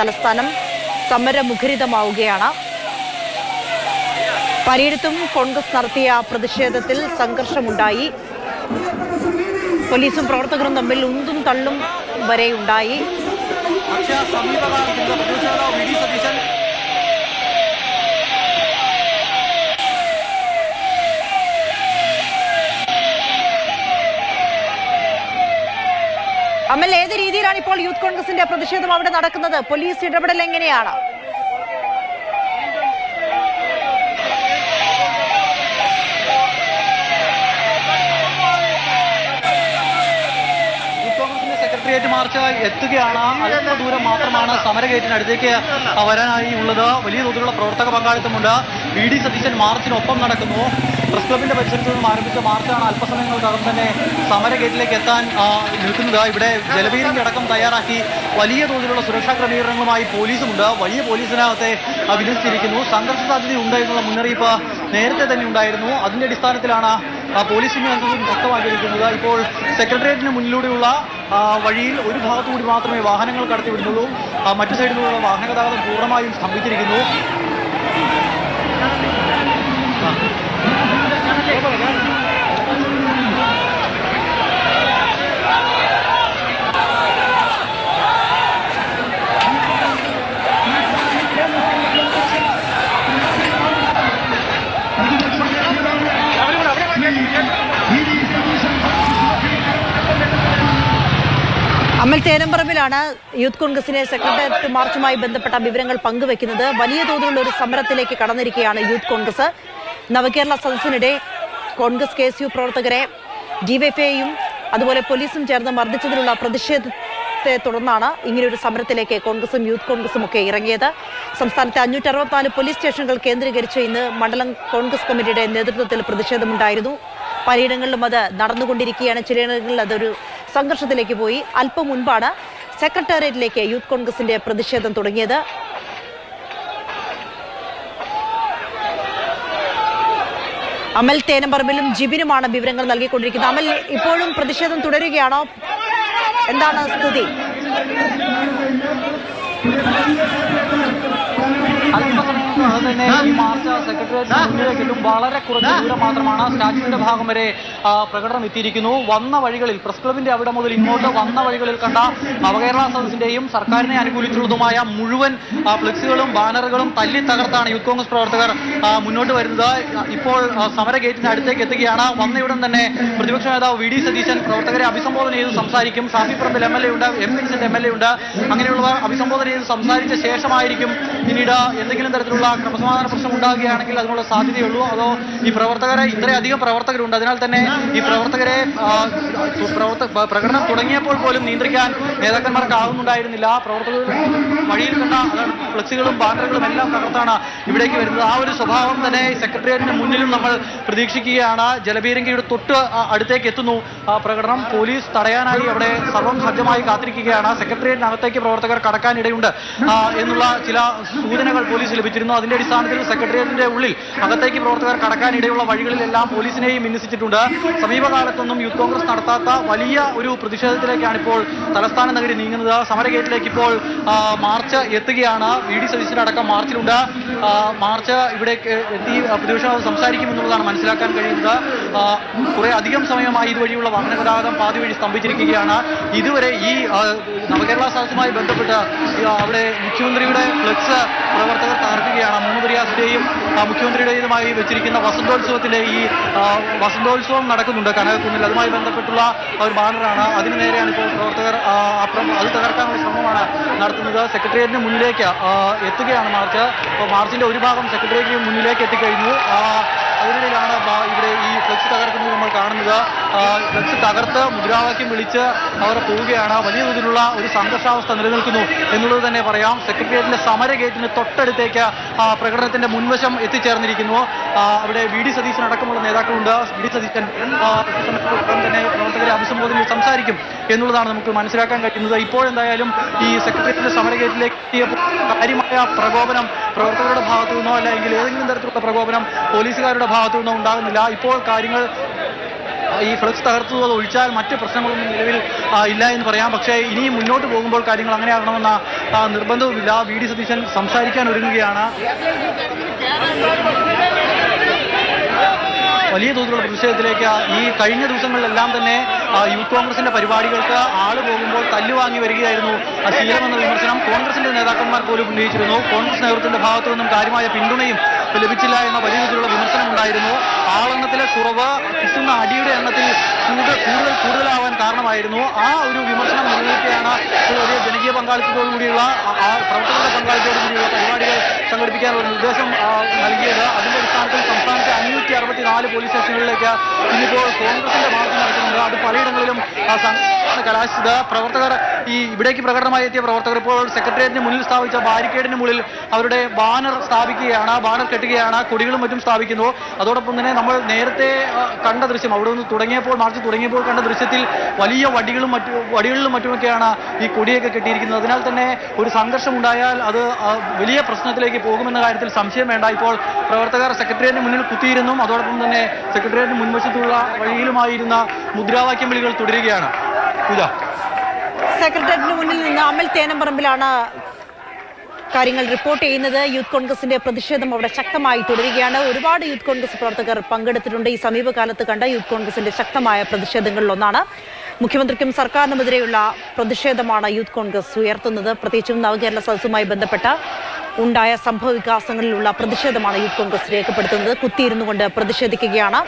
തലസ്ഥാനം സമരമുഖരിതമാവുകയാണ്. പലയിടത്തും കോൺഗ്രസ് നടത്തിയ പ്രതിഷേധത്തിൽ സംഘർഷമുണ്ടായി. പോലീസും പ്രവർത്തകരും തമ്മിൽ ഉന്തും തള്ളും വരെ ഉണ്ടായി പക്ഷേ സമീപകാലത്ത് നേതാവ് വി സതീശൻ അമൽ ഏത് രീതിയിലാണ് ഇപ്പോൾ യൂത്ത് കോൺഗ്രസിന്റെ പ്രതിഷേധം അവിടെ നടക്കുന്നത്? പോലീസ് ഇടപെടൽ എങ്ങനെയാണ്? മാർച്ച് എത്തുകയാണ്. അല്പ ദൂരം മാത്രമാണ് സമരഗേറ്റിനടുത്തേക്ക് വരാനായി ഉള്ളത്. വലിയ തോതിലുള്ള പ്രവർത്തക പങ്കാളിത്തമുണ്ട്. വി ഡി സതീശൻ മാർച്ചിനൊപ്പം നടക്കുന്നു. പ്രസ് ക്ലബിന്റെ പരിസരത്ത് നിന്നും ആരംഭിച്ച മാർച്ചാണ് അല്പസമയങ്ങൾക്കകം തന്നെ സമരഗേറ്റിലേക്ക് എത്താൻ നിൽക്കുന്നത്. ഇവിടെ ജലവീരിന്റെ അടക്കം തയ്യാറാക്കി വലിയ തോതിലുള്ള സുരക്ഷാ ക്രമീകരണങ്ങളുമായി പോലീസുമുണ്ട്. വലിയ പോലീസിനകത്തെ വിന്യസിച്ചിരിക്കുന്നു സംഘർഷ സാധ്യതയുണ്ട് എന്നുള്ള മുന്നറിയിപ്പ് നേരത്തെ തന്നെ ഉണ്ടായിരുന്നു. അതിന്റെ അടിസ്ഥാനത്തിലാണ് പോലീസിന്റെ നേതൃത്വം ശക്തമാക്കിയിരിക്കുന്നത് ഇപ്പോൾ സെക്രട്ടേറിയറ്റിന് മുന്നിലൂടെയുള്ള വഴിയിൽ ഒരു ഭാഗത്തുകൂടി മാത്രമേ വാഹനങ്ങൾ കടത്തിവിടുന്നുള്ളൂ. മറ്റു സൈഡിലുള്ള വാഹന ഗതാഗതം പൂർണമായും സ്തംഭിച്ചിരിക്കുന്നു. അമൽ തേനമ്പറമ്പിലാണ് യൂത്ത് കോൺഗ്രസിന്റെ സെക്രട്ടേറിയറ്റ് മാർച്ചുമായി ബന്ധപ്പെട്ട വിവരങ്ങൾ പങ്കുവെക്കുന്നത്. വലിയ തോതിലുള്ള ഒരു സമരത്തിലേക്ക് കടന്നിരിക്കുകയാണ് യൂത്ത് കോൺഗ്രസ്. നവകേരള സദസ്സിനിടെ കോൺഗ്രസ് കെ എസ് യു പ്രവർത്തകരെ ഡിവൈഫൈയും അതുപോലെ പോലീസും ചേർന്ന് മർദ്ദിച്ചതിലുള്ള പ്രതിഷേധത്തെ തുടർന്നാണ് ഇങ്ങനെയൊരു സമരത്തിലേക്ക് കോൺഗ്രസും യൂത്ത് കോൺഗ്രസും ഒക്കെ ഇറങ്ങിയത്. സംസ്ഥാനത്തെ അഞ്ഞൂറ്റി അറുപത്തിനാല് പോലീസ് സ്റ്റേഷനുകൾ കേന്ദ്രീകരിച്ച് ഇന്ന് മണ്ഡലം കോൺഗ്രസ് കമ്മിറ്റിയുടെ നേതൃത്വത്തിൽ പ്രതിഷേധമുണ്ടായിരുന്നു. പലയിടങ്ങളിലും അത് നടന്നുകൊണ്ടിരിക്കുകയാണ്. ചിലയിടങ്ങളിൽ അതൊരു സംഘർഷത്തിലേക്ക് പോയി. അല്പം മുൻപാണ് സെക്രട്ടേറിയറ്റിലേക്ക് യൂത്ത് കോൺഗ്രസിന്റെ പ്രതിഷേധം തുടങ്ങിയത്. അമൽ തേനമ്പറമ്പിലും ജിബിനുമാണ് വിവരങ്ങൾ നൽകിക്കൊണ്ടിരിക്കുന്നത്. അമൽ ഇപ്പോഴും പ്രതിഷേധം തുടരുകയാണോ? എന്താണ് സ്ഥിതി? തന്നെ ഈ മാർച്ച് സെക്രട്ടേറിയറ്റിന് മുന്നിലേക്കെത്തും വളരെ കുറച്ച് ദൂരം മാത്രമാണ് സ്റ്റാച്യുവിന്റെ ഭാഗം വരെ പ്രകടനം എത്തിയിരിക്കുന്നു. വന്ന വഴികളിൽ പ്രസ് ക്ലബിന്റെ അവിടെ മുതൽ ഇങ്ങോട്ട് വന്ന വഴികളിൽ കണ്ട നവകേരള സദസ്സിന്റെയും സർക്കാരിനെ അനുകൂലിച്ചുള്ളതുമായ മുഴുവൻ ഫ്ലക്സുകളും ബാനറുകളും തല്ലി തകർത്താണ് യൂത്ത് കോൺഗ്രസ് പ്രവർത്തകർ മുന്നോട്ട് വരുന്നത്. ഇപ്പോൾ സമര ഗേറ്റിന് അടുത്തേക്ക് എത്തുകയാണ്. വന്നയുടൻ തന്നെ പ്രതിപക്ഷ നേതാവ് വി ഡി സതീശൻ പ്രവർത്തകരെ അഭിസംബോധന ചെയ്ത് സംസാരിക്കും. Shafi Parambil M L A ഉണ്ട് M Vincent M L A ഉണ്ട്. അങ്ങനെയുള്ളവർ അഭിസംബോധന ചെയ്ത് സംസാരിച്ച ശേഷമായിരിക്കും പിന്നീട് എന്തെങ്കിലും തരത്തിലുള്ള ക്രമസമാധാന പ്രശ്നം ഉണ്ടാകുകയാണെങ്കിൽ അതിനുള്ള സാധ്യതയുള്ളൂ. അതോ ഈ പ്രവർത്തകരെ ഇത്രയധികം പ്രവർത്തകരുണ്ട്. അതിനാൽ തന്നെ ഈ പ്രവർത്തകരെ പ്രവർത്ത പ്രകടനം തുടങ്ങിയപ്പോൾ പോലും നിയന്ത്രിക്കാൻ നേതാക്കന്മാർക്ക് ആവുന്നുണ്ടായിരുന്നില്ല പ്രവർത്തകർ വഴിയിൽ കണ്ട ഫ്ലക്സുകളും ബാനറുകളും എല്ലാം തകർത്താണ് ഇവിടേക്ക് വരുന്നത്. ആ ഒരു സ്വഭാവം തന്നെ സെക്രട്ടേറിയറ്റിന് മുന്നിലും നമ്മൾ പ്രതീക്ഷിക്കുകയാണ്. ജലബീരങ്കിയുടെ തൊട്ട് അടുത്തേക്ക് എത്തുന്നു. ആ പ്രകടനം പോലീസ് തടയാനായി അവിടെ സർവം സജ്ജമായി കാത്തിരിക്കുകയാണ്. സെക്രട്ടേറിയറ്റിനകത്തേക്ക് പ്രവർത്തകർ കടക്കാനിടയുണ്ട്. എന്നുള്ള ചില സൂചനകൾ പോലീസ് ലഭിച്ചിരുന്നു. അതിന്റെ അടിസ്ഥാനത്തിൽ സെക്രട്ടേറിയറ്റിന്റെ ഉള്ളിൽ അകത്തേക്ക് പ്രവർത്തകർ കടക്കാനിടയുള്ള വഴികളിലെല്ലാം പോലീസിനെയും വിന്യസിച്ചിട്ടുണ്ട്. സമീപകാലത്തൊന്നും യൂത്ത് കോൺഗ്രസ് നടത്താത്ത വലിയ ഒരു പ്രതിഷേധത്തിലേക്കാണ് ഇപ്പോൾ തലസ്ഥാന നഗരി നീങ്ങുന്നത്. സമരഗേറ്റിലേക്ക് ഇപ്പോൾ മാർച്ച് എത്തുകയാണ്. വി ഡി അടക്കം മാർച്ചിലുണ്ട്. മാർച്ച് ഇവിടേക്ക് എത്തി പ്രതിപക്ഷം സംസാരിക്കുമെന്നുള്ളതാണ് മനസ്സിലാക്കാൻ കഴിയുന്നത്. കുറെ അധികം സമയമായി ഇതുവഴിയുള്ള വാഹന ഗതാഗതം പാതി വഴി സ്തംഭിച്ചിരിക്കുകയാണ്. ഇതുവരെ ഈ നവകേരള സദസ്സുമായി ബന്ധപ്പെട്ട് അവിടെ മുഖ്യമന്ത്രിയുടെ ഫ്ലക്സ് പ്രവർത്തകർ തകർക്കുകയാണ്. മുഹമ്മദ് റിയാസിന്റെയും മുഖ്യമന്ത്രിയുടേതുമായി വെച്ചിരിക്കുന്ന വസന്തോത്സവത്തിലെ ഈ വസന്തോത്സവം നടക്കുന്നുണ്ട്. കനകക്കുന്നിൽ അതുമായി ബന്ധപ്പെട്ടുള്ള ഒരു ബാനറാണ്. അതിന് നേരെയാണ് ഇപ്പോൾ പ്രവർത്തകർ അത് തകർക്കാനുള്ള ശ്രമമാണ് നടത്തുന്നത്. സെക്രട്ടേറിയറ്റിന് മുന്നിലേക്ക് എത്തുകയാണ് മാർച്ച്. അപ്പോൾ മാർച്ചിന്റെ ഒരു ഭാഗം സെക്രട്ടേറിയറ്റിന് മുന്നിലേക്ക് എത്തിക്കഴിഞ്ഞു. അതിനിടയിലാണ് ഇവിടെ ഈ ഫ്ലെക്സ് തകർക്കുന്നത് നമ്മൾ കാണുന്നത്. ഫ്ലെക്സ് തകർത്ത് മുദ്രാവാക്യം വിളിച്ച് അവർ പോവുകയാണ്. വലിയ തോതിലുള്ള ഒരു സംഘർഷാവസ്ഥ നിലനിൽക്കുന്നു എന്നുള്ളത് തന്നെ പറയാം. സെക്രട്ടേറിയറ്റിന്റെ സമര ഗേറ്റിന് തൊട്ടടുത്തേക്ക് പ്രകടനത്തിന്റെ മുൻവശം എത്തിച്ചേർന്നിരിക്കുന്നു. അവിടെ വി ഡി സതീശൻ അടക്കമുള്ള നേതാക്കളുണ്ട്. വി ഡി സതീശൻ തന്നെ പ്രവർത്തകരെ അഭിസംബോധനയിൽ സംസാരിക്കും എന്നുള്ളതാണ് നമുക്ക് മനസ്സിലാക്കാൻ കഴിയുന്നത്. ഇപ്പോഴെന്തായാലും ഈ സെക്രട്ടേറിയറ്റിന്റെ സമര ഗേറ്റിലേക്ക് എത്തിയപ്പോൾ കാര്യമായ പ്രകോപനം പ്രവർത്തകരുടെ ഭാഗത്തു നിന്നോ അല്ലെങ്കിൽ ഏതെങ്കിലും തരത്തിലുള്ള പ്രകോപനം പോലീസുകാരുടെ ഭാഗത്തു നിന്നോ ഉണ്ടാകുന്നില്ല. ഇപ്പോൾ കാര്യങ്ങൾ ഈ ഫ്ലക്സ് തകർത്തത് ഒഴിച്ചാൽ മറ്റ് പ്രശ്നങ്ങളൊന്നും നിലവിൽ ഇല്ല എന്ന് പറയാം. പക്ഷേ ഇനിയും മുന്നോട്ട് പോകുമ്പോൾ കാര്യങ്ങൾ അങ്ങനെ ആകണമെന്ന നിർബന്ധവുമില്ല. വി. ഡി. സതീശൻ സംസാരിക്കാൻ ഒരുങ്ങുകയാണ്. വലിയ തോതിലുള്ള പ്രതിഷേധത്തിലേക്ക് ഈ കഴിഞ്ഞ ദിവസങ്ങളിലെല്ലാം തന്നെ യൂത്ത് കോൺഗ്രസിന്റെ പരിപാടികൾക്ക് ആൾ പോകുമ്പോൾ തല്ലു വാങ്ങി വരികയായിരുന്നു. ശീലമെന്ന വിമർശനം കോൺഗ്രസിന്റെ നേതാക്കന്മാർ പോലും ഉന്നയിച്ചിരുന്നു. കോൺഗ്രസ് നേതൃത്വത്തിന്റെ ഭാഗത്തു നിന്നും കാര്യമായ പിന്തുണയും ലഭിച്ചില്ല എന്ന വലിയ രീതിയിലുള്ള വിമർശനം ഉണ്ടായിരുന്നു ആളെണ്ണത്തിലെ കുറവ് കിട്ടുന്ന അടിയുടെ എണ്ണത്തിൽ കൂടുതൽ കൂടുതൽ കൂടുതലാവാൻ കാരണമായിരുന്നു. ആ ഒരു വിമർശനം നിലനിൽക്കുകയാണ് ഒരു ജനകീയ പങ്കാളിത്തത്തോടുകൂടിയുള്ള പ്രവർത്തകരുടെ പങ്കാളിത്തോടുകൂടിയുള്ള പരിപാടികൾ സംഘടിപ്പിക്കാനുള്ള നിർദ്ദേശം ആ, നൽകിയത്. അതിന്റെ അടിസ്ഥാനത്തിൽ സംസ്ഥാനത്തെ അഞ്ഞൂറ്റി അറുപത്തി നാല് പോലീസ് സ്റ്റേഷനുകളിലേക്ക് ഇന്നിപ്പോൾ കോൺഗ്രസിന്റെ മാർച്ച് നടക്കുന്നുണ്ട്. അത് പലയിടങ്ങളിലും കലാശിച്ചത് പ്രവർത്തകർ ഈ ഇവിടേക്ക് പ്രകടനമായി എത്തിയ പ്രവർത്തകർ ഇപ്പോൾ സെക്രട്ടേറിയറ്റിന് മുന്നിൽ സ്ഥാപിച്ച ബാരിക്കേഡിന് മുന്നിൽ അവരുടെ ബാനർ സ്ഥാപിക്കുകയാണ് ബാനർ കെട്ടുകയാണ് കൊടികളും മറ്റും സ്ഥാപിക്കുന്നു. അതോടൊപ്പം തന്നെ നമ്മൾ നേരത്തെ കണ്ട ദൃശ്യം അവിടെ നിന്ന് തുടങ്ങിയപ്പോൾ മാർച്ച് തുടങ്ങിയപ്പോൾ കണ്ട ദൃശ്യത്തിൽ വലിയ വടികളും മറ്റു വടികളിലും മറ്റുമൊക്കെയാണ് ഈ കൊടിയൊക്കെ കെട്ടിയിരിക്കുന്നത്. അതിനാൽ തന്നെ ഒരു സംഘർഷം ഉണ്ടായാൽ അത് വലിയ പ്രശ്നത്തിലേക്ക് പോകുമെന്ന കാര്യത്തിൽ സംശയം വേണ്ട. ഇപ്പോൾ പ്രവർത്തകർ സെക്രട്ടേറിയറ്റിന് മുന്നിൽ കുത്തിയിരുന്നു അതോടൊപ്പം തന്നെ സെക്രട്ടേറിയറ്റിന് മുൻവശത്തുള്ള വഴിയിലുമായിരുന്ന മുദ്രാവാക്യം വിളികൾ തുടരുകയാണ്. പൂജ. സെക്രട്ടേറിയറ്റിന് മുന്നിൽ നിന്ന് അമൽ തേനമ്പറമ്പിലാണ് കാര്യങ്ങൾ റിപ്പോർട്ട് ചെയ്യുന്നത്. യൂത്ത് കോൺഗ്രസിന്റെ പ്രതിഷേധം അവിടെ ശക്തമായി തുടരുകയാണ്. ഒരുപാട് യൂത്ത് കോൺഗ്രസ് പ്രവർത്തകർ പങ്കെടുത്തിട്ടുണ്ട്. ഈ സമീപകാലത്ത് കണ്ട യൂത്ത് കോൺഗ്രസിന്റെ ശക്തമായ പ്രതിഷേധങ്ങളിൽ ഒന്നാണ് മുഖ്യമന്ത്രിക്കും സർക്കാരിനുമെതിരെയുള്ള പ്രതിഷേധമാണ് യൂത്ത് കോൺഗ്രസ് ഉയർത്തുന്നത്. പ്രത്യേകിച്ചും നവകേരള സദസ്സുമായി ബന്ധപ്പെട്ട ഉണ്ടായ സംഭവ വികാസങ്ങളിലുള്ള പ്രതിഷേധമാണ് യൂത്ത് കോൺഗ്രസ് രേഖപ്പെടുത്തുന്നത്. കുത്തിയിരുന്നു കൊണ്ട് പ്രതിഷേധിക്കുകയാണ്